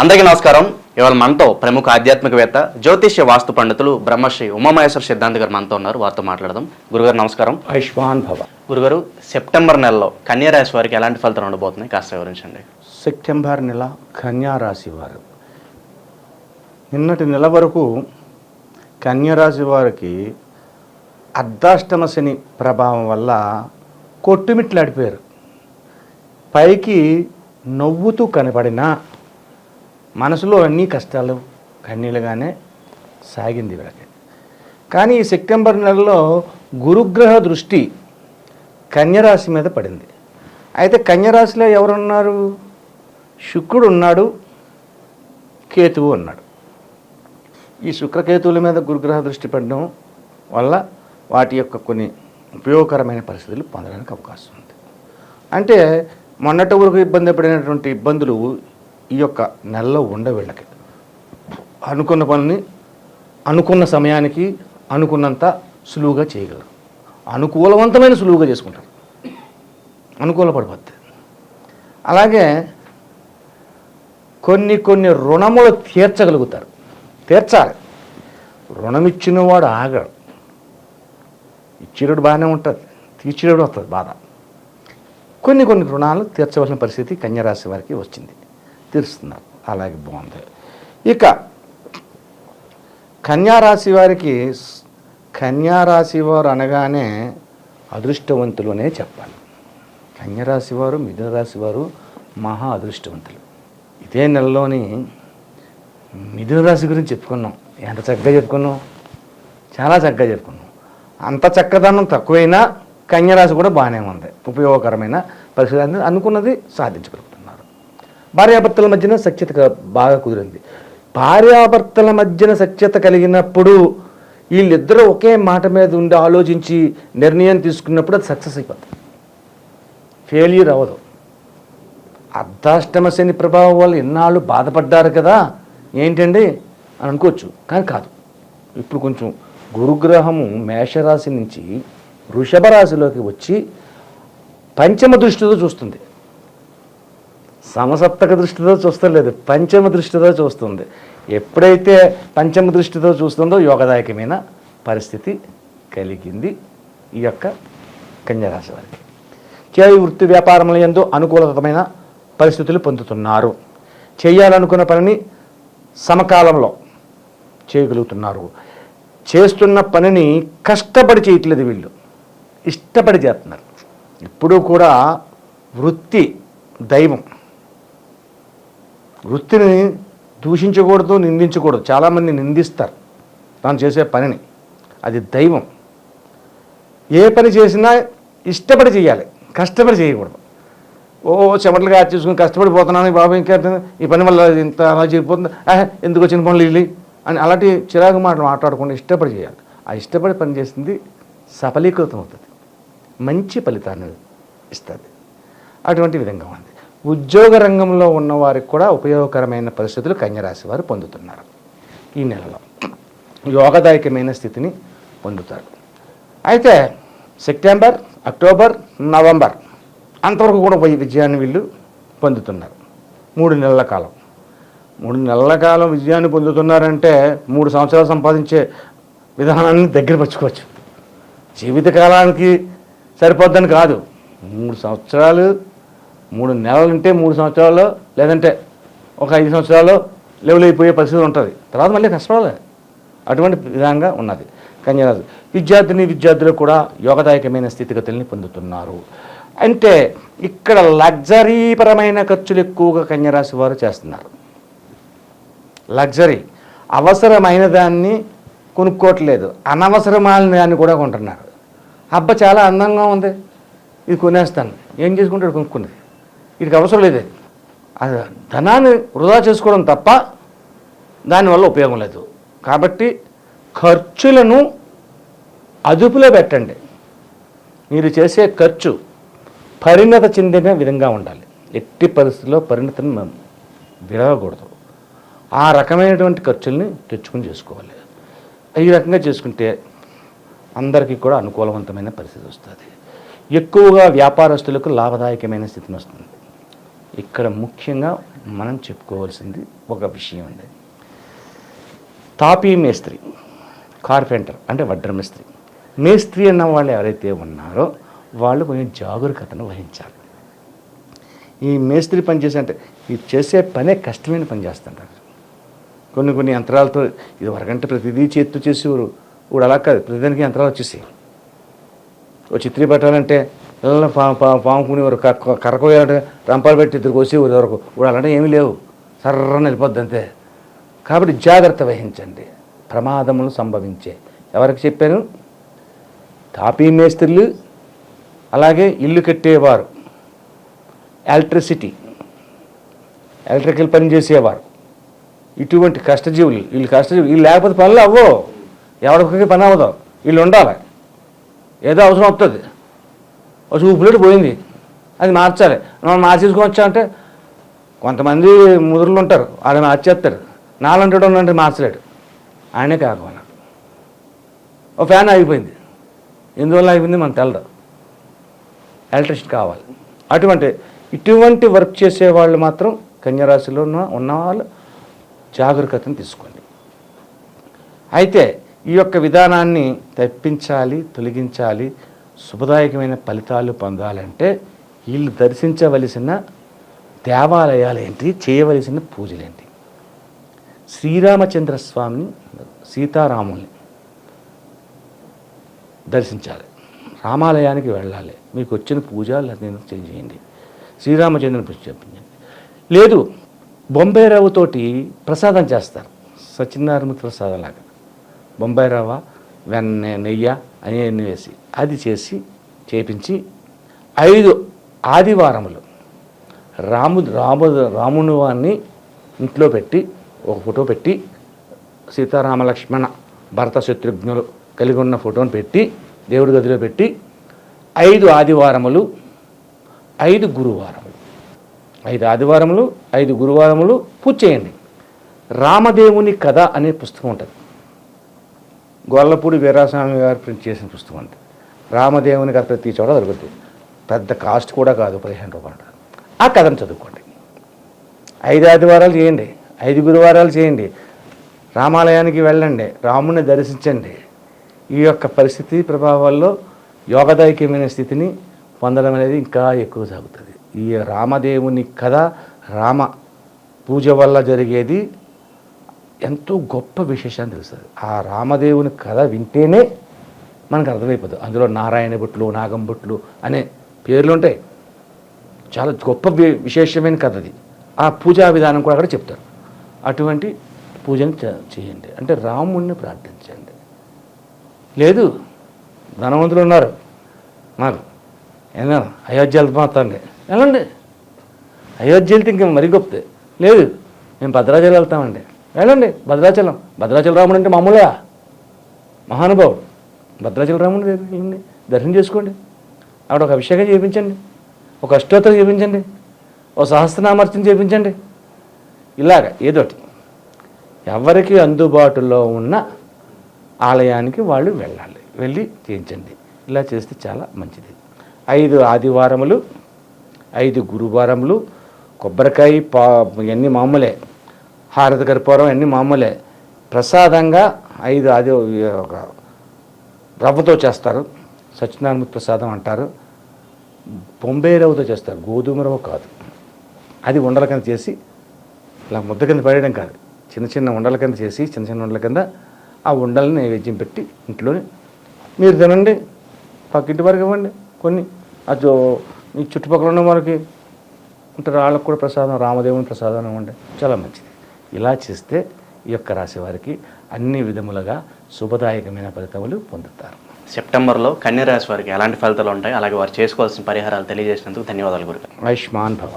అందరికీ నమస్కారం. ఇవాళ మనతో ప్రముఖ ఆధ్యాత్మికవేత్త జ్యోతిష్య వాస్తు పండితులు బ్రహ్మశ్రీ ఉమామహేశ్వర సిద్ధాంత్ గారు మనతో ఉన్నారు. వారితో మాట్లాడదాం. గురుగారు నమస్కారం. ఆయుష్మాన్ భవ. గురుగారు సెప్టెంబర్ నెలలో కన్యా రాశి వారికి ఎలాంటి ఫలితాలు ఉండబోతున్నాయి? కాస్త వివరించండి. సెప్టెంబర్ నెల కన్యా రాశి వారు. నిన్నటి నెల వరకు కన్యా రాశి వారికి అర్ధాష్టమ శని ప్రభావం వల్ల కొట్టుమిట్లాడిపోయారు. పైకి నవ్వుతూ కనపడినా మనసులో అన్ని కష్టాలు కన్నీలుగానే సాగింది వీళ్ళకి. కానీ ఈ సెప్టెంబర్ నెలలో గురుగ్రహ దృష్టి కన్యరాశి మీద పడింది. అయితే కన్యరాశిలో ఎవరున్నారు? శుక్రుడు ఉన్నాడు కేతువు ఉన్నాడు. ఈ శుక్రకేతువుల మీద గురుగ్రహ దృష్టి పడడం వల్ల వాటి యొక్క కొన్ని ఉపయోగకరమైన పరిస్థితులు పొందడానికి అవకాశం ఉంది. అంటే మొన్నటి వరకు ఇబ్బంది పడినటువంటి ఇబ్బందులు ఈ యొక్క నెలలో ఉండే వీళ్ళకి. అనుకున్న పనిని అనుకున్న సమయానికి అనుకున్నంత సులువుగా చేయగలరు. అనుకూలవంతమైన సులువుగా చేసుకుంటారు. అనుకూల పడిపోద్ది అలాగే కొన్ని కొన్ని రుణములు తీర్చగలుగుతారు. తీర్చాలి. రుణం ఇచ్చినవాడు ఆగడు. ఇచ్చినడు బాగానే ఉంటుంది. తీర్చేటోడు వస్తుంది బాధ. కొన్ని కొన్ని రుణాలు తీర్చవలసిన పరిస్థితి కన్యరాశి వారికి వచ్చింది. తీరుస్తున్నారు. అలాగే బాగుంది. ఇక కన్యారాశి వారికి కన్యారాశి వారు అనగానే అదృష్టవంతులు అనే చెప్పాలి. కన్యరాశి వారు మిథున రాశి వారు మహా అదృష్టవంతులు. ఇదే నెలలోని మిథున రాశి గురించి చెప్పుకున్నాం. ఎంత చక్కగా చెప్పుకున్నాం? చాలా చక్కగా చెప్పుకున్నాం. అంత చక్కదనం తక్కువైనా కన్యరాశి కూడా బాగానే ఉంది. ఉపయోగకరమైన పరిస్థితి అనేది అనుకున్నది సాధించగలుగుతున్నారు భార్యాభర్తల మధ్యన సఖ్యత బాగా కుదిరింది. భార్యాభర్తల మధ్యన సఖ్యత కలిగినప్పుడు వీళ్ళిద్దరూ ఒకే మాట మీద ఉండి ఆలోచించి నిర్ణయం తీసుకున్నప్పుడు అది సక్సెస్ అయిపోతుంది ఫెయిల్యూర్ అవ్వదు. అర్ధాష్టమ శని ప్రభావం వల్ల ఎన్నాళ్ళు బాధపడ్డారు కదా ఏంటండి? అని అనుకోవచ్చు కానీ కాదు. ఇప్పుడు కొంచెం గురుగ్రహము మేషరాశి నుంచి వృషభ రాశిలోకి వచ్చి పంచమ దృష్టితో చూస్తుంది. సమసప్తక దృష్టితో చూస్తలేదు పంచమ దృష్టితో చూస్తుంది. ఎప్పుడైతే పంచమ దృష్టితో చూస్తుందో యోగదాయకమైన పరిస్థితి కలిగింది ఈ యొక్క కన్యరాశి వారికి. చేయి వృత్తి వ్యాపారముల ఎందు అనుకూలతమైన పరిస్థితులు పొందుతున్నారు. చేయాలనుకున్న పనిని సమకాలంలో చేయగలుగుతున్నారు. చేస్తున్న పనిని కష్టపడి చేయట్లేదు వీళ్ళు. ఇష్టపడి చేస్తున్నారు. ఇప్పుడు కూడా వృత్తి దైవం వృత్తిని దూషించకూడదు నిందించకూడదు. చాలామంది నిందిస్తారు తాను చేసే పనిని. అది దైవం. ఏ పని చేసినా ఇష్టపడి చేయాలి. కష్టపడి చేయకూడదు. ఓ చెమటలుగా చేసుకుని కష్టపడిపోతున్నాను బాబు ఇంకా ఈ పని వల్ల ఇంత అలా చేయకపోతుంది ఆహ్, ఎందుకు వచ్చిన పనులు ఇల్లి? అని అలాంటి చిరాకు మాటలు మాట్లాడకుండా ఇష్టపడి చేయాలి. ఆ ఇష్టపడి పని చేసింది సఫలీకృతం అవుతుంది. మంచి ఫలితాన్ని ఇస్తుంది. అటువంటి విధంగా ఉంది. ఉద్యోగ రంగంలో ఉన్నవారికి కూడా ఉపయోగకరమైన పరిస్థితులు కన్యరాశి వారు పొందుతున్నారు. ఈ నెలలో యోగదాయకమైన స్థితిని పొందుతారు. అయితే సెప్టెంబర్ అక్టోబర్ నవంబర్ అంతవరకు కూడా పోయి విజయాన్ని వీళ్ళు పొందుతున్నారు. మూడు నెలల కాలం. మూడు నెలల కాలం విజయాన్ని పొందుతున్నారంటే మూడు సంవత్సరాలు సంపాదించే విధానాన్ని దగ్గర పరుచుకోవచ్చు. జీవితకాలానికి సరిపోద్దని కాదు. మూడు సంవత్సరాలు మూడు నెలలు ఉంటే మూడు సంవత్సరాలు లేదంటే ఒక ఐదు సంవత్సరాలు లెవెల్ అయిపోయే పరిస్థితి ఉంటుంది. తర్వాత మళ్ళీ కష్టపడాలి. అటువంటి విధంగా ఉన్నది. కన్యరాజు విద్యార్థిని విద్యార్థులు కూడా యోగదాయకమైన స్థితిగతుల్ని పొందుతున్నారు. అంటే ఇక్కడ లగ్జరీపరమైన ఖర్చులు ఎక్కువగా కన్యరాశి వారు చేస్తున్నారు. లగ్జరీ అవసరమైన దాన్ని కొనుక్కోవట్లేదు. అనవసరమైన దాన్ని కూడా కొంటున్నారు. అబ్బ చాలా అందంగా ఉంది. ఇది కొనేస్తాను. ఏం చేసుకుంటాడు కొనుక్కున్నది? వీడికి అవసరం లేదు. అది. ధనాన్ని వృధా చేసుకోవడం తప్ప దానివల్ల ఉపయోగం లేదు. కాబట్టి ఖర్చులను అదుపులో పెట్టండి. మీరు చేసే ఖర్చు పరిణత చెందిన విధంగా ఉండాలి. ఎట్టి పరిస్థితుల్లో పరిణతిని మనం విరవకూడదు ఆ రకమైనటువంటి ఖర్చుల్ని తెచ్చుకుని చేసుకోవాలి. ఈ రకంగా చేసుకుంటే అందరికీ కూడా అనుకూలవంతమైన పరిస్థితి వస్తుంది. ఎక్కువగా వ్యాపారస్తులకు లాభదాయకమైన స్థితిని వస్తుంది. ఇక్కడ ముఖ్యంగా మనం చెప్పుకోవాల్సింది ఒక విషయం అండి. తాపీ మేస్త్రి కార్పెంటర్ అంటే వడ్ర మేస్త్రి. మేస్త్రి అన్న వాళ్ళు ఎవరైతే ఉన్నారో వాళ్ళు కొంచెం జాగరూకతను వహించాలి. ఈ మేస్త్రి పని చేసే అంటే ఈ చేసే పనే కష్టమైన పని చేస్తుంటారు. కొన్ని కొన్ని యంత్రాలతో ఇది వరకంటే ప్రతిదీ చేతితో చేసేవారు. ఇప్పుడు అలా కాదు ప్రతిదానికి యంత్రాలు వచ్చేసాయి. ఓ చిత్రీ పట్టాలంటే పిల్లలు పా పా కరకోయాలంటే రంపాలు పెట్టి ఇద్దరికి వచ్చి వరకు ఇప్పుడు ఏమీ లేవు. సర్రని వెళ్ళిపోద్ది అంతే. కాబట్టి జాగ్రత్త వహించండి. ప్రమాదములు సంభవించే. ఎవరికి చెప్పాను? తాపీ మేస్త్రులు అలాగే ఇల్లు కట్టేవారు. ఎలక్ట్రిసిటీ. ఎలక్ట్రికల్ పని చేసేవారు. ఇటువంటి కష్టజీవులు వీళ్ళు కష్టజీవులు వీళ్ళు లేకపోతే పనులు అవ్వో ఎవరికి పని అవ్వదు. వీళ్ళు ఉండాలి. ఏదో అవసరం వస్తుంది చూపులేటు పోయింది. అది మార్చాలి. మనం మార్చేసుకోవచ్చా అంటే కొంతమంది ముదురులు ఉంటారు వాళ్ళు మార్చేస్తారు. నాలంటాడు అంటే మార్చలేడు. ఆయనే కాకపోయినా. ఓ ఫ్యాన్ ఆగిపోయింది. ఎందువల్ల ఆగిపోయింది మనం తెలదు. ఎలక్ట్రిసిటీ కావాలి. అటువంటి ఇటువంటి వర్క్ చేసే వాళ్ళు మాత్రం కన్యరాశిలో ఉన్న ఉన్నవాళ్ళు జాగ్రత్తను తీసుకోండి. అయితే ఈ యొక్క విధానాన్ని తప్పించాలి తొలగించాలి శుభదాయకమైన ఫలితాలు పొందాలంటే వీళ్ళు దర్శించవలసిన దేవాలయాలు ఏంటి చేయవలసిన పూజలేంటి? శ్రీరామచంద్ర స్వామిని సీతారాముల్ని దర్శించాలి. రామాలయానికి వెళ్ళాలి. మీకు వచ్చిన పూజలు నేను తెలియజేయండి శ్రీరామచంద్రుని పూజ లేదు బొంబాయి రవ్వతోటి ప్రసాదం చేస్తారు. సత్యనారాయణ ప్రసాదం లాగా. బొంబాయి రవ్వ వెన్న నెయ్య అన్నీ వేసి అది చేసి చేపించి ఐదు ఆదివారములు రాము రాము రాముని వారిని ఇంట్లో పెట్టి ఒక ఫోటో పెట్టి సీతారామ లక్ష్మణ భరత శత్రుఘ్నులు కలిగి ఉన్న ఫోటోని పెట్టి దేవుడి గదిలో పెట్టి ఐదు ఆదివారములు ఐదు గురువారములు. ఐదు ఆదివారములు ఐదు గురువారములు పూజ చేయండి. రామదేవుని కథ అనే పుస్తకం ఉంటుంది. గొల్లపూడి వీరాస్వామి గారు ప్రింట్ చేసిన పుస్తకం అండి రామదేవుని కథ ప్రతి చోట దొరుకుతుంది పెద్ద కాస్ట్ కూడా కాదు పదిహేను రూపాయలు ఆ కథను చదువుకోండి. ఐదు ఆదివారాలు చేయండి. ఐదు గురువారాలు చేయండి. రామాలయానికి వెళ్ళండి. రాముని దర్శించండి. ఈ యొక్క పరిస్థితి ప్రభావాల్లో యోగదాయకమైన స్థితిని పొందడం అనేది ఇంకా ఎక్కువ సాగుతుంది. ఈ రామదేవుని కథ రామ పూజ వల్ల జరిగేది ఎంతో గొప్ప విశేషాన్ని తెలుస్తుంది. ఆ రామదేవుని కథ వింటేనే మనకు అర్థమైపోతుంది. అందులో నారాయణ భట్లు నాగం భుట్లు అనే పేర్లు ఉంటాయి. చాలా గొప్ప విశేషమైన కథ అది. ఆ పూజా విధానం కూడా అక్కడ చెప్తారు. అటువంటి పూజను చేయండి. అంటే రాముణ్ణి ప్రార్థించండి. లేదు ధనవంతులు ఉన్నారు. మాకు ఏనా అయోధ్య వెళ్తామండి వెళ్ళండి. అయోధ్య వెళ్తే ఇంక మరీ గొప్పది. లేదు మేము భద్రాచలం వెళ్తామండి. వెళ్ళండి భద్రాచలం. భద్రాచల రాముడు అంటే మామూలుగా మహానుభావుడు. భద్రాచల రాముడు వెళ్ళండి దర్శనం చేసుకోండి. అక్కడ ఒక అభిషేకం చేయించండి ఒక అష్టోత్తరం చేయించండి ఒక సహస్రనామర్చన చేయించండి ఇలాగ ఏదోటి. ఎవరికి అందుబాటులో ఉన్న ఆలయానికి వాళ్ళు వెళ్ళాలి. వెళ్ళి చేయించండి ఇలా చేస్తే చాలా మంచిది. ఐదు ఆదివారములు ఐదు గురువారములు కొబ్బరికాయ పా ఇవన్నీ మామూలే. హారతి కర్పూరం అన్నీ మామూలే. ప్రసాదంగా ఐదు అది ఒక రవ్వతో చేస్తారు. సత్యనారాయణ ప్రసాదం అంటారు. బొంబే రవ్వతో చేస్తారు. గోధుమ రవ్వ కాదు. అది ఉండల కింద చేసి ఇలా ముద్ద కింద పడేయడం కాదు. చిన్న చిన్న ఉండల కింద చేసి చిన్న చిన్న ఉండల కింద ఆ ఉండల్ని నైవేద్యం పెట్టి ఇంట్లోనే మీరు తినండి. పక్కింటి వరకు ఇవ్వండి. కొన్ని అది మీ చుట్టుపక్కల ఉన్న వారికి ఉంటారు. వాళ్ళకు కూడా ప్రసాదం రామదేవుని ప్రసాదం ఇవ్వండి. చాలా మంచిది. ఇలా చేస్తే ఈ యొక్క రాశి వారికి అన్ని విధములుగా శుభదాయకమైన ఫలితములు పొందుతారు. సెప్టెంబర్లో కన్యరాశి వారికి ఎలాంటి ఫలితాలు ఉంటాయి? అలాగే వారు చేసుకోవాల్సిన పరిహారాలు తెలియజేసినందుకు ధన్యవాదాలు గురుగారు. ఆయుష్మాన్ భవ.